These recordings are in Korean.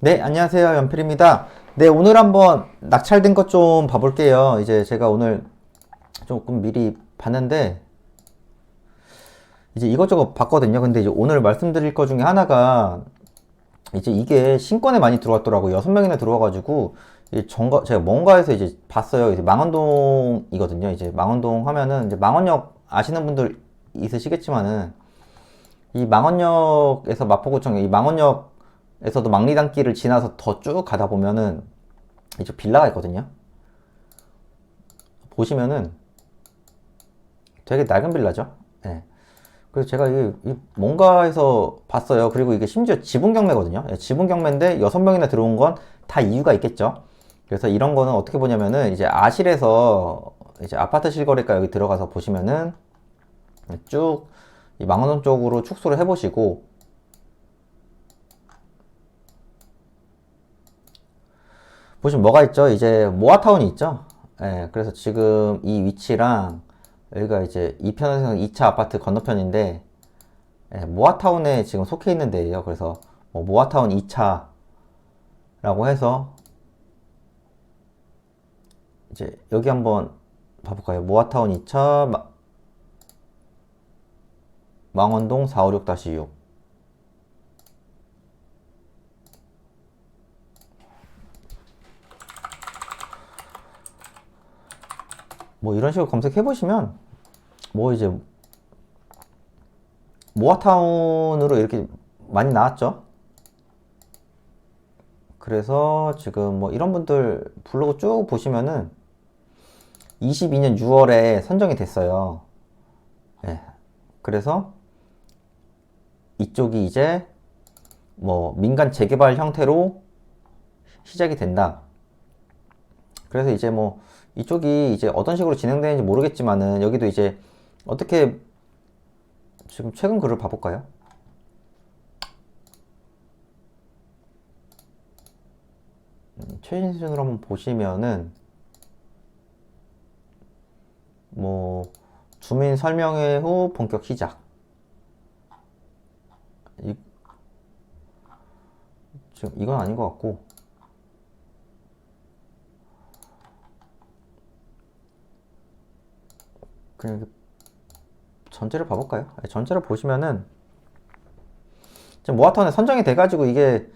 네, 안녕하세요. 연필입니다. 네, 오늘 한번 낙찰된 것 좀 봐볼게요. 이제 제가 오늘 조금 미리 봤는데, 이제 이것저것 봤거든요. 근데 이제 오늘 말씀드릴 것 중에 하나가, 이제 이게 신권에 많이 들어왔더라고요. 여섯 명이나 들어와가지고, 이 정가, 제가 뭔가에서 이제 봤어요. 이제 망원동이거든요. 이제 망원동 하면은, 이제 망원역 아시는 분들 있으시겠지만은, 이 망원역에서 마포구청, 이 망원역 에서도 망리단길을 지나서 더 쭉 가다 보면은, 이제 빌라가 있거든요. 보시면은 되게 낡은 빌라죠. 예. 그래서 제가 이, 이 뭔가에서 봤어요. 그리고 이게 심지어 지분 경매거든요. 예, 지분 경매인데 여섯 명이나 들어온 건 다 이유가 있겠죠. 그래서 이런 거는 어떻게 보냐면은 이제 아실에서 이제 아파트 실거래가 여기 들어가서 보시면은 쭉이 망원동 쪽으로 축소를 해보시고 보시면 뭐가 있죠? 이제 모아타운이 있죠? 예, 그래서 지금 이 위치랑 여기가 이제 2편에서 2차 아파트 건너편인데 예, 모아타운에 지금 속해 있는 데예요. 그래서 뭐 모아타운 2차라고 해서 이제 여기 한번 봐볼까요? 모아타운 2차 마- 망원동 456-6 뭐 이런 식으로 검색해 보시면 뭐 이제 모아타운으로 이렇게 많이 나왔죠. 그래서 지금 뭐 이런 분들 블로그 쭉 보시면은 22년 6월에 선정이 됐어요. 예. 그래서 이쪽이 이제 뭐 민간 재개발 형태로 시작이 된다. 그래서 이제 뭐 이쪽이 이제 어떤 식으로 진행되는지 모르겠지만은 여기도 이제 어떻게 지금 최근 글을 봐볼까요? 음, 최신 수준으로 한번 보시면은 뭐 주민 설명회 후 본격 시작. 이, 지금 이건 아닌 것 같고 그냥 전체를 봐볼까요? 네, 전체를 보시면은 지금 모아타운에 선정이 돼가지고 이게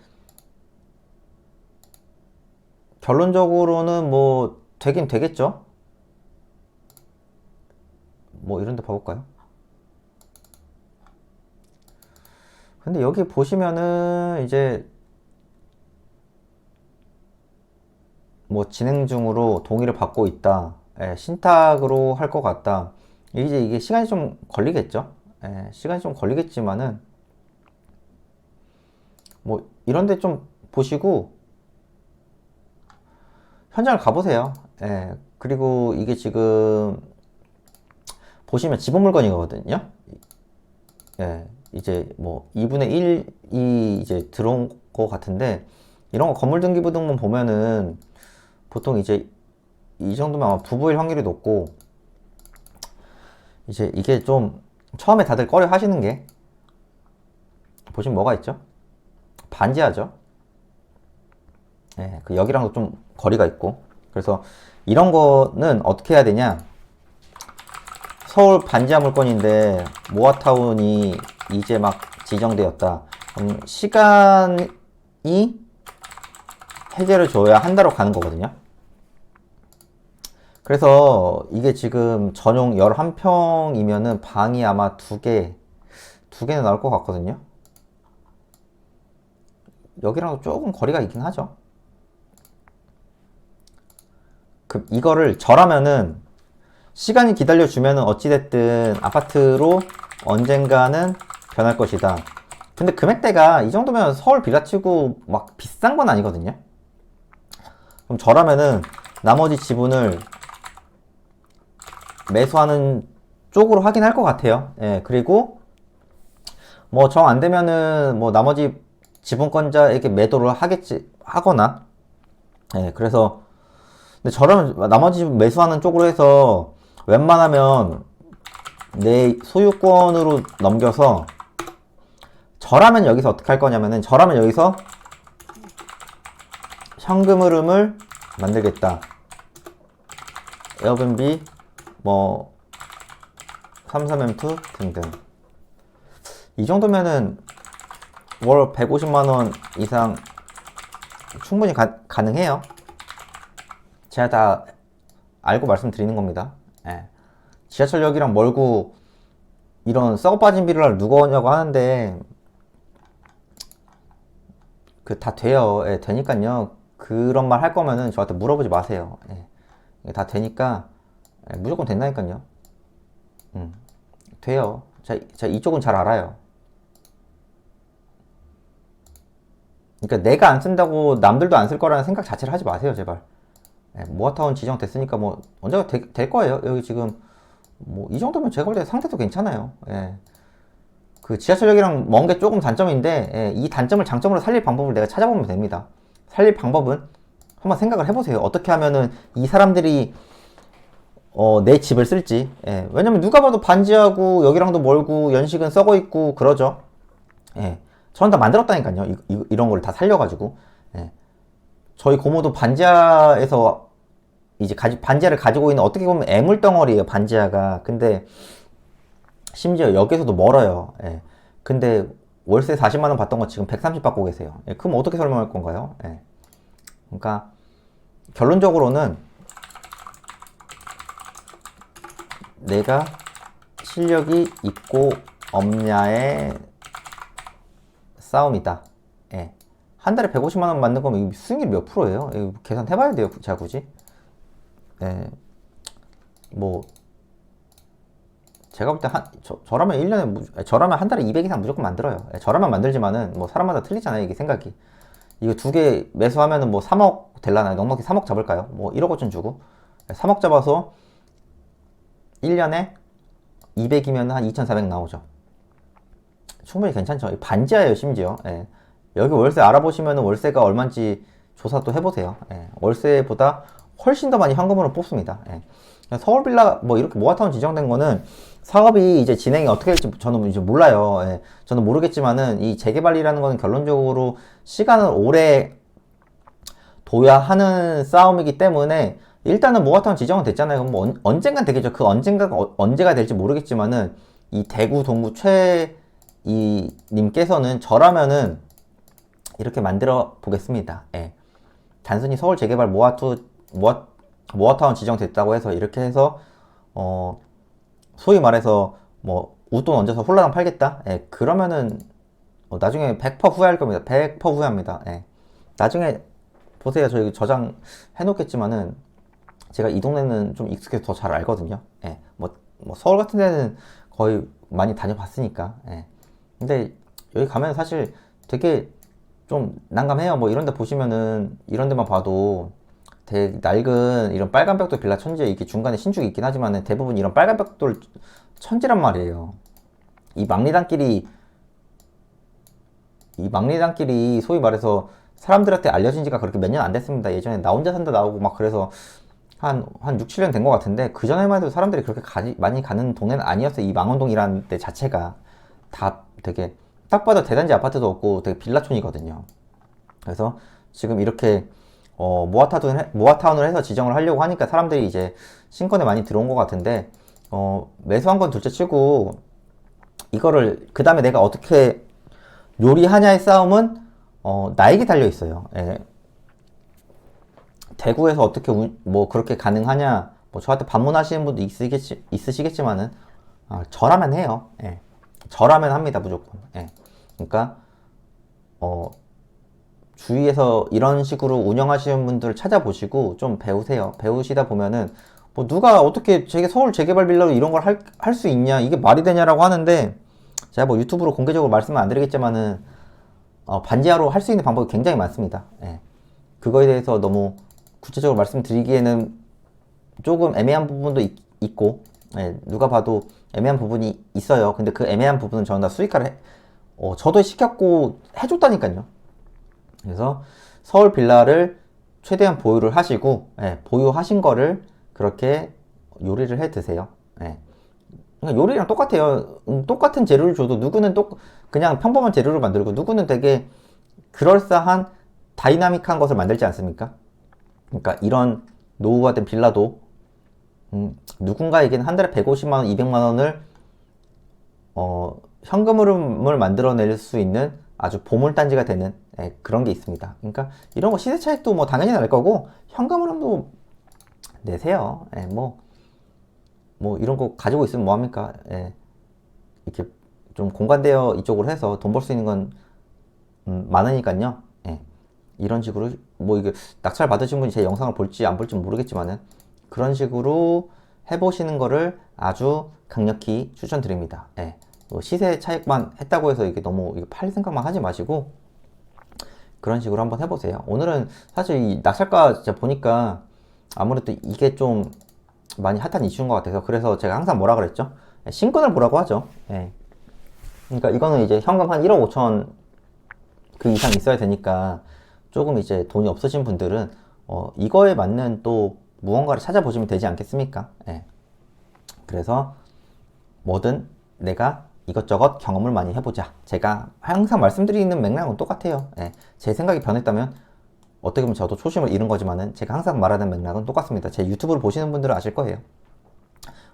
결론적으로는 뭐 되긴 되겠죠? 뭐 이런 데 봐볼까요? 근데 여기 보시면은 이제 뭐 진행 중으로 동의를 받고 있다. 예, 신탁으로 할 것 같다. 이제 이게 시간이 좀 걸리겠죠? 예, 시간이 좀 걸리겠지만은 뭐 이런 데 좀 보시고 현장을 가보세요. 예, 그리고 이게 지금 보시면 지분 물건이거든요. 예, 이제 뭐 2분의 1이 이제 들어온 것 같은데 이런 거 건물 등기부등본 보면은 보통 이제 이 정도면 아마 부부일 확률이 높고 이제 이게 좀 처음에 다들 꺼려 하시는 게 보시면 뭐가 있죠? 반지하죠. 예, 그 여기랑도 좀 거리가 있고 그래서 이런 거는 어떻게 해야 되냐? 서울 반지하 물건인데 모아타운이 이제 막 지정되었다. 그럼 시간이 해제를 줘야 한 달로 가는 거거든요. 그래서 이게 지금 전용 11평이면은 방이 아마 두 개, 두 개는 나올 것 같거든요. 여기랑 조금 거리가 있긴 하죠. 그, 이거를 절하면은 시간이 기다려주면은 어찌됐든 아파트로 언젠가는 변할 것이다. 근데 금액대가 이 정도면 서울 빌라치고 막 비싼 건 아니거든요. 그럼 절하면은 나머지 지분을 매수하는 쪽으로 하긴 할것 같아요. 예, 그리고 뭐 정 안 되면은 뭐 나머지 지분권자에게 매도를 하겠지 하거나 예, 그래서 근데 저런 나머지 매수하는 쪽으로 해서 웬만하면 내 소유권으로 넘겨서 저라면 여기서 어떻게 할 거냐면은 저라면 여기서 현금 흐름을 만들겠다. 에어비앤비 뭐 33M2 등등. 이 정도면은 월 150만 원 이상 충분히 가, 가능해요. 제가 다 알고 말씀드리는 겁니다. 예. 지하철역이랑 멀고 이런 썩어 빠진 비를 누가 오냐고 하는데 그 다 돼요. 예, 되니까요. 그런 말 할 거면은 저한테 물어보지 마세요. 예. 다 되니까 예, 무조건 된다니까요. 음, 돼요. 자, 자 이쪽은 잘 알아요. 그러니까 내가 안 쓴다고 남들도 안 쓸 거라는 생각 자체를 하지 마세요, 제발. 예, 모아타운 지정 됐으니까 뭐 언제가 되- 될 거예요. 여기 지금 뭐 이 정도면 제가 볼 때 상태도 괜찮아요. 예. 그 지하철역이랑 먼 게 조금 단점인데 예, 이 단점을 장점으로 살릴 방법을 내가 찾아보면 됩니다. 살릴 방법은 한번 생각을 해보세요. 어떻게 하면은 이 사람들이 어, 내 집을 쓸지. 예, 왜냐면 누가 봐도 반지하고 여기랑도 멀고 연식은 썩어 있고 그러죠. 예, 저는 다 만들었다니까요. 이, 이, 이런 걸 다 살려가지고. 예. 저희 고모도 반지하에서 이제 가지, 반지하를 가지고 있는 어떻게 보면 애물덩어리예요, 반지하가. 근데 심지어 여기서도 멀어요. 예. 근데 월세 40만 원 받던 거 지금 130 받고 계세요. 예, 그럼 어떻게 설명할 건가요? 예. 그러니까 결론적으로는 내가 실력이 있고 없냐의 싸움이다. 예. 한 달에 150만 원 받는 거면 수익률 몇 프로예요? 이거 계산 해봐야 돼요, 제가 굳이. 예. 뭐 제가 볼 때 한, 저, 저라면 1년에, 무, 아니, 저라면 한 달에 200 이상 무조건 만들어요. 예, 저라면 만들지만은, 뭐, 사람마다 틀리잖아요, 이게 생각이. 이거 두 개 매수하면은 뭐 3억 될라나요? 넉넉히 3억 잡을까요? 뭐 1억 5천 주고. 예, 3억 잡아서 1년에 200이면 한 2,400 나오죠. 충분히 괜찮죠. 이 반지하예요, 심지어. 예. 여기 월세 알아보시면 월세가 얼마인지 조사 또 해보세요. 예. 월세보다 훨씬 더 많이 현금으로 뽑습니다. 예. 서울 빌라 뭐 이렇게 모아타운 지정된 거는 사업이 이제 진행이 어떻게 될지 저는 이제 몰라요. 예. 저는 모르겠지만은 이 재개발이라는 거는 결론적으로 시간을 오래 둬야 하는 싸움이기 때문에 일단은 모아타운 지정은 됐잖아요. 그럼 뭐 언, 언젠간 되겠죠. 그 언젠가가 어- 언제가 될지 모르겠지만은 이 대구 동구 최 이 님께서는 저라면은 이렇게 만들어 보겠습니다. 예. 단순히 서울 재개발 모아투 모아 모아타운 지정됐다고 해서 이렇게 해서 어 소위 말해서 뭐 웃돈 얹어서 홀라당 팔겠다. 예. 그러면은 어, 나중에 100% 후회할 겁니다. 100% 후회합니다. 예. 나중에 보세요. 저 여기 저장 해놓겠지만은 제가 이 동네는 좀 익숙해서 더 잘 알거든요. 예. 뭐, 뭐 서울 같은 데는 거의 많이 다녀봤으니까. 예. 근데 여기 가면 사실 되게 좀 난감해요. 뭐 이런 데 보시면은 이런 데만 봐도 되게 낡은 이런 빨간 벽돌 빌라 천지에 이렇게 중간에 신축이 있긴 하지만은 대부분 이런 빨간 벽돌 천지란 말이에요. 이 막리단길이 이 막리단길이 소위 말해서 사람들한테 알려진 지가 그렇게 몇 년 안 됐습니다. 예전에 나 혼자 산다 나오고 막 그래서 한, 한 6, 7년 된 것 같은데 그 전에만 해도 사람들이 그렇게 가지, 많이 가는 동네는 아니었어요. 이 망원동이라는 데 자체가 다 되게 딱 봐도 대단지 아파트도 없고 되게 빌라촌이거든요. 그래서 지금 이렇게 어, 모아타운, 해- 모아타운을 해서 지정을 하려고 하니까 사람들이 이제 신권에 많이 들어온 것 같은데 어, 매수한 건 둘째 치고 이거를 그 다음에 내가 어떻게 요리하냐의 싸움은 어, 나에게 달려 있어요. 예. 대구에서 어떻게 운- 뭐 그렇게 가능하냐 뭐 저한테 반문하시는 분도 있으겠지, 있으시겠지만은 아, 저라면 해요. 예. 저라면 합니다 무조건. 예. 그러니까 어, 주위에서 이런 식으로 운영하시는 분들을 찾아보시고 좀 배우세요. 배우시다 보면은 뭐 누가 어떻게 재개, 서울 재개발 빌라로 이런 걸 할, 할 수 있냐 이게 말이 되냐라고 하는데 제가 뭐 유튜브로 공개적으로 말씀은 안 드리겠지만은 어, 반지하로 할 수 있는 방법이 굉장히 많습니다. 예. 그거에 대해서 너무 구체적으로 말씀드리기에는 조금 애매한 부분도 있, 고 누가 봐도 애매한 부분이 있어요. 근데 그 애매한 부분은 저는 다 수익화를 해, 어, 저도 시켰고 해줬다니까요. 그래서 서울 빌라를 최대한 보유를 하시고 예, 보유하신 거를 그렇게 요리를 해 드세요. 예. 그러니까 요리랑 똑같아요. 음, 똑같은 재료를 줘도 누구는 똑 그냥 평범한 재료를 만들고 누구는 되게 그럴싸한 다이나믹한 것을 만들지 않습니까? 그러니까 이런 노후화된 빌라도 음, 누군가에게는 한 달에 150만 원, 200만 원을 어, 현금 흐름을 만들어낼 수 있는 아주 보물단지가 되는 예, 그런 게 있습니다. 그러니까 이런 거 시세 차익도 뭐 당연히 날 거고 현금 흐름도 내세요. 예, 뭐, 뭐 이런 거 가지고 있으면 뭐 합니까? 예, 이렇게 좀 공간대여 이쪽으로 해서 돈 벌 수 있는 건 음, 많으니까요. 예, 이런 식으로 뭐 이게 낙찰 받으신 분이 제 영상을 볼지 안 볼지 모르겠지만은 그런 식으로 해보시는 거를 아주 강력히 추천드립니다. 예. 뭐 시세 차익만 했다고 해서 이게 너무 팔 생각만 하지 마시고 그런 식으로 한번 해보세요. 오늘은 사실 이 낙찰가 진짜 보니까 아무래도 이게 좀 많이 핫한 이슈인 것 같아서 그래서 제가 항상 뭐라 그랬죠? 예, 신권을 보라고 하죠. 예. 그러니까 이거는 이제 현금 한 1억 5천 그 이상 있어야 되니까 조금 이제 돈이 없으신 분들은 어, 이거에 맞는 또 무언가를 찾아보시면 되지 않겠습니까? 예. 그래서 뭐든 내가 이것저것 경험을 많이 해보자. 제가 항상 말씀드리는 맥락은 똑같아요. 예. 제 생각이 변했다면 어떻게 보면 저도 초심을 잃은 거지만은 제가 항상 말하는 맥락은 똑같습니다. 제 유튜브를 보시는 분들은 아실 거예요.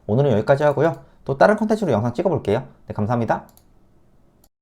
오늘은 여기까지 하고요. 또 다른 컨텐츠로 영상 찍어볼게요. 네, 감사합니다.